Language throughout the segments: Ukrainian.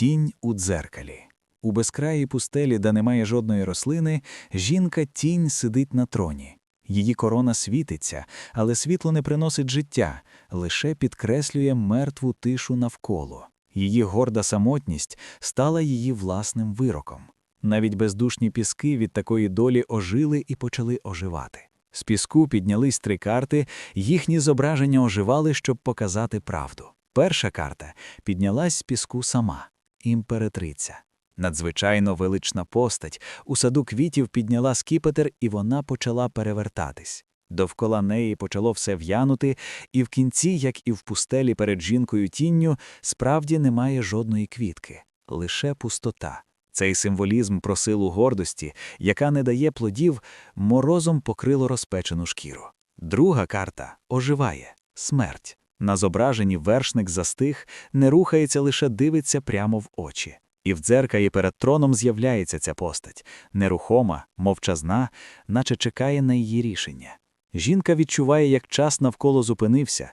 Тінь у дзеркалі. У безкраїй пустелі, де немає жодної рослини, жінка тінь сидить на троні. Її корона світиться, але світло не приносить життя, лише підкреслює мертву тишу навколо. Її горда самотність стала її власним вироком. Навіть бездушні піски від такої долі ожили і почали оживати. З піску піднялись три карти, їхні зображення оживали, щоб показати правду. Перша карта піднялась з піску сама імператриця. Надзвичайно велична постать, у саду квітів підняла скіпетр, і вона почала перевертатись. Довкола неї почало все в'янути, і в кінці, як і в пустелі перед жінкою тінню, справді немає жодної квітки, лише пустота. Цей символізм про силу гордості, яка не дає плодів, морозом покрило розпечену шкіру. Друга карта оживає смерть. На зображенні вершник застиг, не рухається, лише дивиться прямо в очі. І в дзеркалі перед троном з'являється ця постать нерухома, мовчазна, наче чекає на її рішення. Жінка відчуває, як час навколо зупинився.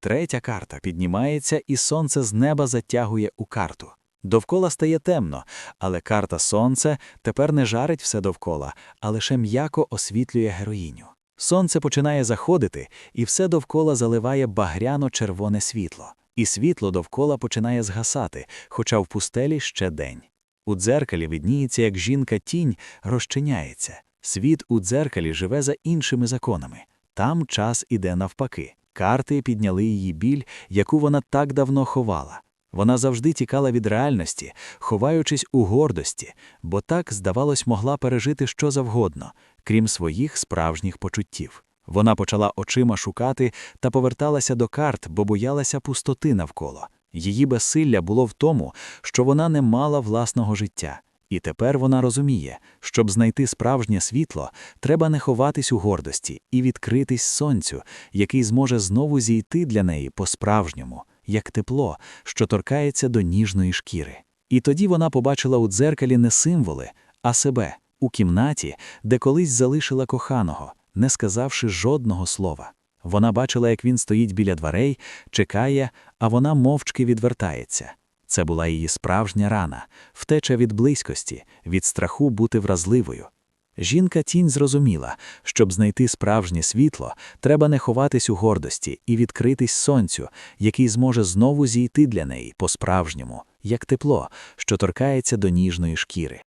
Третя карта піднімається, і сонце з неба затягує у карту. Довкола стає темно, але карта сонце тепер не жарить все довкола, а лише м'яко освітлює героїню. Сонце починає заходити, і все довкола заливає багряно-червоне світло, і світло довкола починає згасати, хоча в пустелі ще день. У дзеркалі видніється, як жінка тінь розчиняється. Світ у дзеркалі живе за іншими законами. Там час іде навпаки. Карти підняли її біль, яку вона так давно ховала. Вона завжди тікала від реальності, ховаючись у гордості, бо так, здавалось, могла пережити що завгодно, крім своїх справжніх почуттів. Вона почала очима шукати та поверталася до карт, бо боялася пустоти навколо. Її безсилля було в тому, що вона не мала власного життя. І тепер вона розуміє, щоб знайти справжнє світло, треба не ховатись у гордості і відкритись сонцю, який зможе знову зійти для неї по-справжньому, як тепло, що торкається до ніжної шкіри. І тоді вона побачила у дзеркалі не символи, а себе у кімнаті, де колись залишила коханого, не сказавши жодного слова. Вона бачила, як він стоїть біля дверей, чекає, а вона мовчки відвертається. Це була її справжня рана, втеча від близькості, від страху бути вразливою. Жінка тінь зрозуміла, щоб знайти справжнє світло, треба не ховатись у гордості і відкритись сонцю, який зможе знову зійти для неї по-справжньому, як тепло, що торкається до ніжної шкіри.